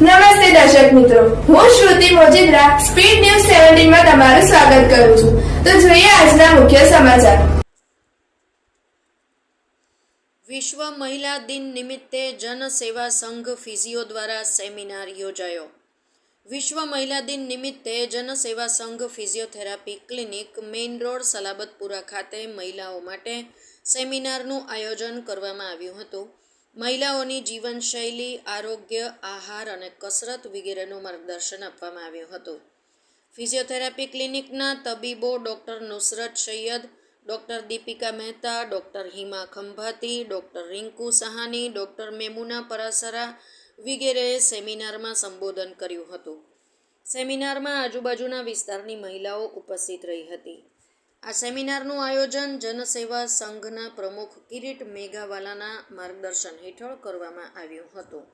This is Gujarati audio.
નમસ્તે દર્શક મિત્રો. હું શ્રુતિ મોજીદ્રા, સ્પીડ ન્યૂઝ સેવન્ટીનમાં તમારું સ્વાગત કરું છું. તો જોઈએ આજના મુખ્ય સમાચાર. વિશ્વ મહિલા દિન નિમિત્તે જનસેવા સંઘ ફિઝિયો દ્વારા સેમિનાર યોજાયો. વિશ્વ મહિલા દિન નિમિત્તે Jansewa Sangh physiotherapy clinic main road, Salabatpura ખાતે મહિલાઓ માટે સેમિનારનું આયોજન કરવામાં આવ્યું હતું. મહિલાઓની જીવનશૈલી, આરોગ્ય, આહાર અને કસરત વગેરેનું માર્ગદર્શન આપવામાં આવ્યું હતું. ફિઝિયોથેરાપી ક્લિનિકના તબીબો doctor Nusrat Sayyed, doctor Deepika Mehta, doctor Hima Khambhati, doctor Rinku Sahani, doctor Memuna Parasara વગેરેએ સેમિનારમાં સંબોધન કર્યું હતું. સેમિનારમાં આજુબાજુના વિસ્તારની મહિલાઓ ઉપસ્થિત રહી હતી. આ સેમિનારનું આયોજન જનસેવા સંઘના પ્રમુખ કિરીટ મેઘાવાલાના માર્ગદર્શન હેઠળ કરવામાં આવ્યું હતું.